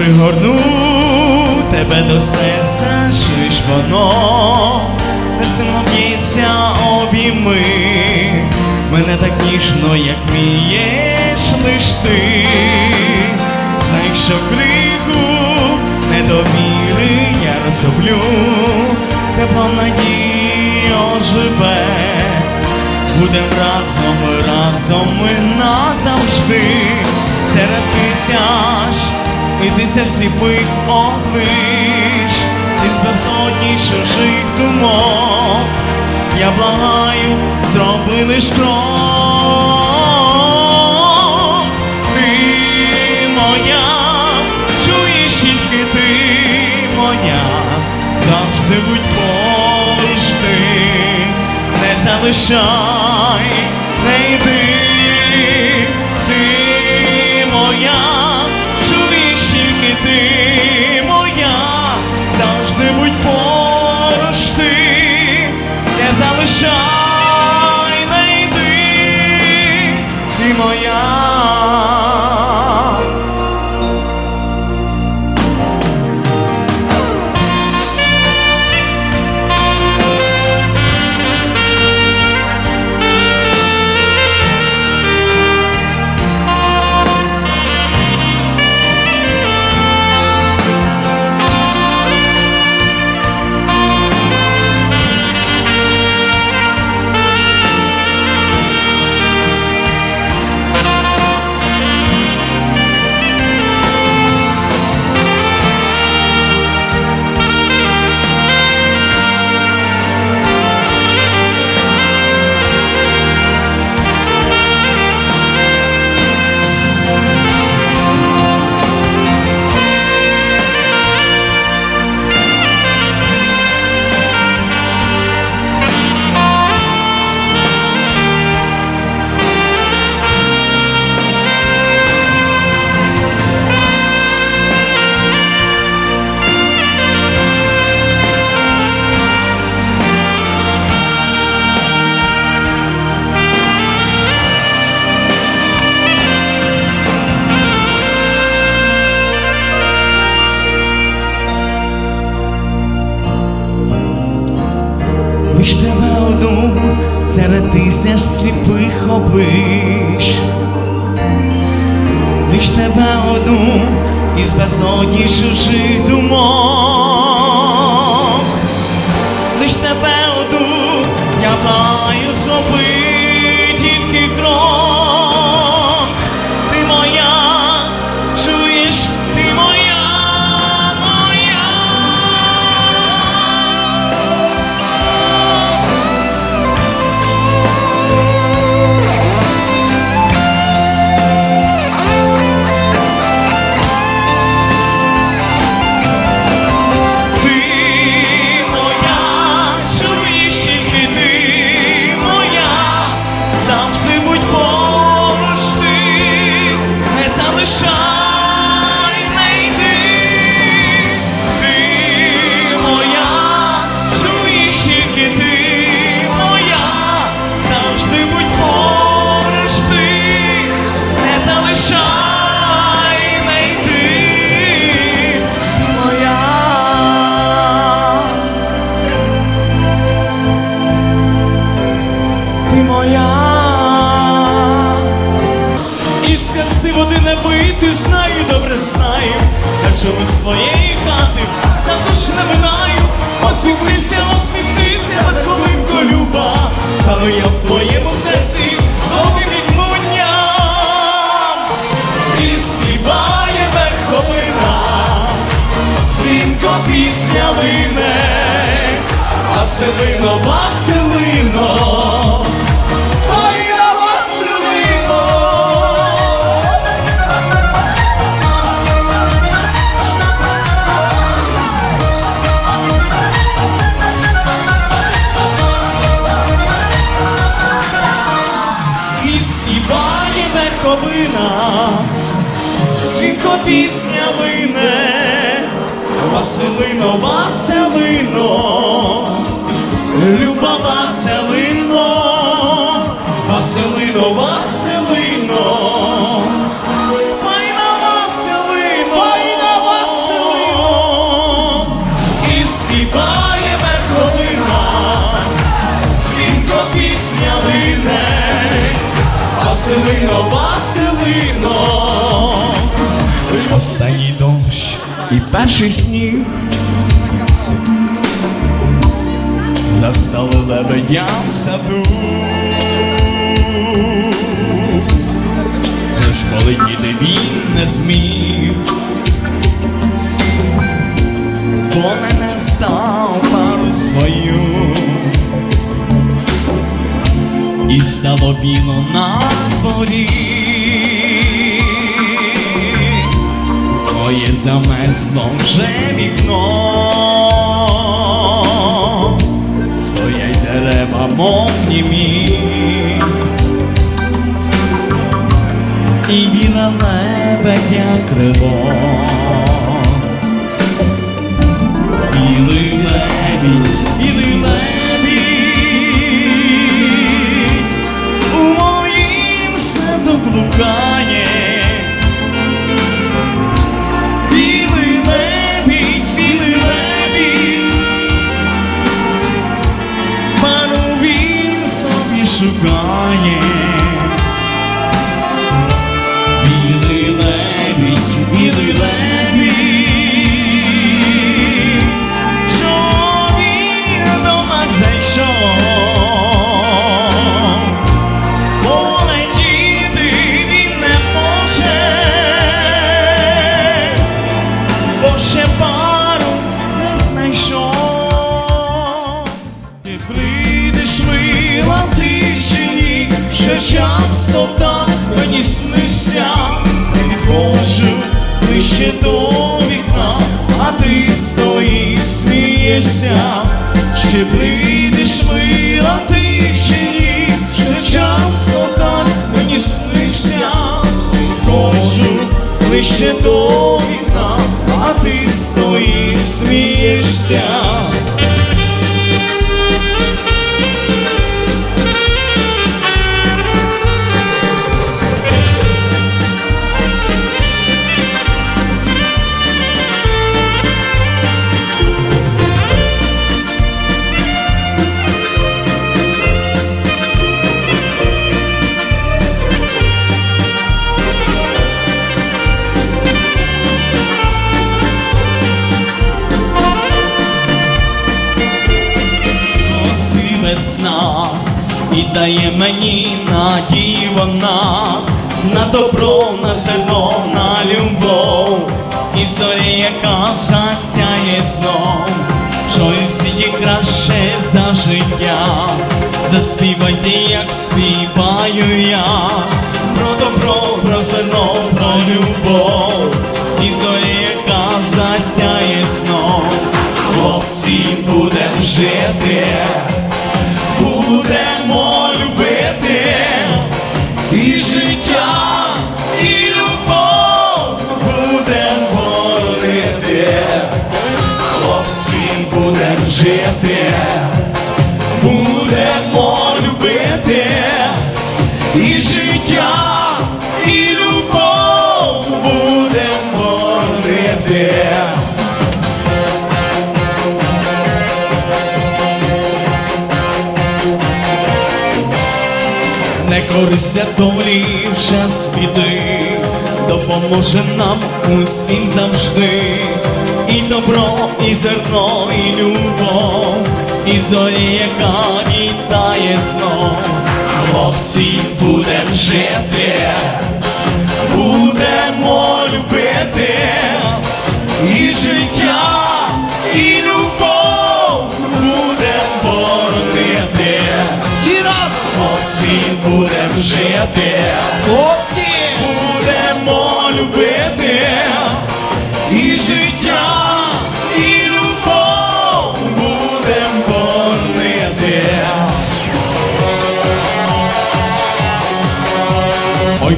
пригорну тебе до серця, ж воно нестимо б'ється обійми. Мене так ніжно, як вмієш лиш ти. Знай, що криху недовіри я розтоплю, теплом надії оживе. Будем разом, разом ми назавжди серед тисяч і тисяч сліпих облич із безодні чужих думок. Я благаю, зроби лиш крок. Ти моя, чуєш тільки ти моя, завжди будь поруч ти не залишай, не залишай, серед тисяч сліпих облич, лиш тебе одну із безодні чужих думок, лиш тебе одну я маю зроби Василино, Василино, Файна Василино. І співає верховина, дзвінко пісня лине, Василино, Василино, Нова Василино, останній дощ і перший сніг. Застали лебедя в саду, Лиш полетіти він не зміг, бо не став. Стало біло на дворі. Твоє замерзло вже вікно, стоять дерева, мов німі, і біле лебедя крило, білий лебідь, вікна, а ти стоїш, смієшся, ще прийдеш мила тишині, ще часто так мені снишся, кожу лише до вікна, а ти стоїш, смієшся. І дає мені надії вона на добро, на зерно, на любов, і зорі, яка засяє знов, що і в світі краще за життя. Заспівайте, як співаю я, про добро, про зерно, про любов, жити, будемо любити і життя, і любов будем боронити. не корися долі час допоможе нам усім завжди. І добро, і зерно, і любов, і зорі, яка вітає знов. Хлопці будем жити, будемо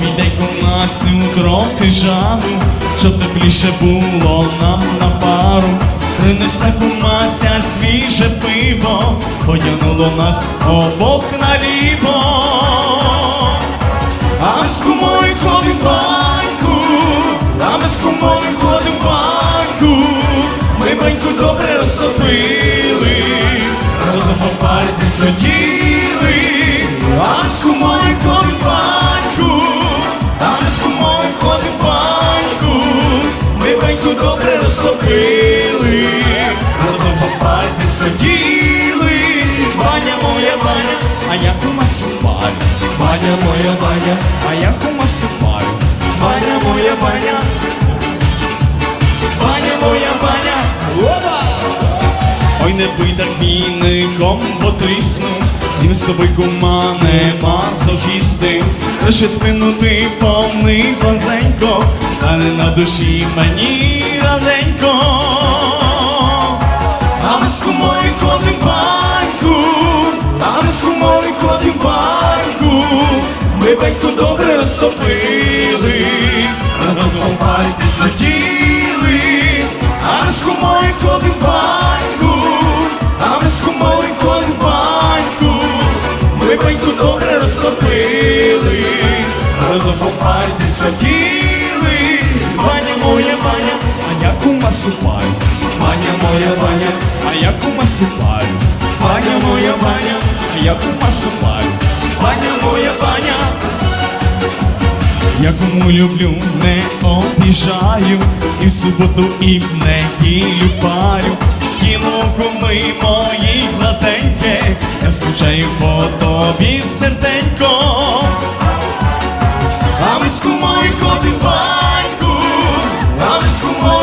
Біденько Насю, трохи жару, щоб тепліше було нам на пару. Принесла кумася свіже пиво, потягнуло нас обох наліво. А ми з кумою ходим баньку, а ми з кумою ходим баньку. Ми баньку добре розтопили, разом попаритись хотіли. баня, а я кумасю парю, баня моя баня, а я кумасю парю, баня моя баня, баня моя баня, опа! Ой, не пий так війником, бо трісну, він з тобою кумане, масажісти, лише спину ти повний, бонзенько, та не на душі мені раненько. моя баня, а я купасу парю, баня моя баня, а я купасу парю, баня моя баня, я кому люблю, не обіжаю, і в суботу, і в неділю парю, кіно куми мої гладеньке, я скучаю по тобі, серденько, а ми з кумою ходим баньку, а ми з кумою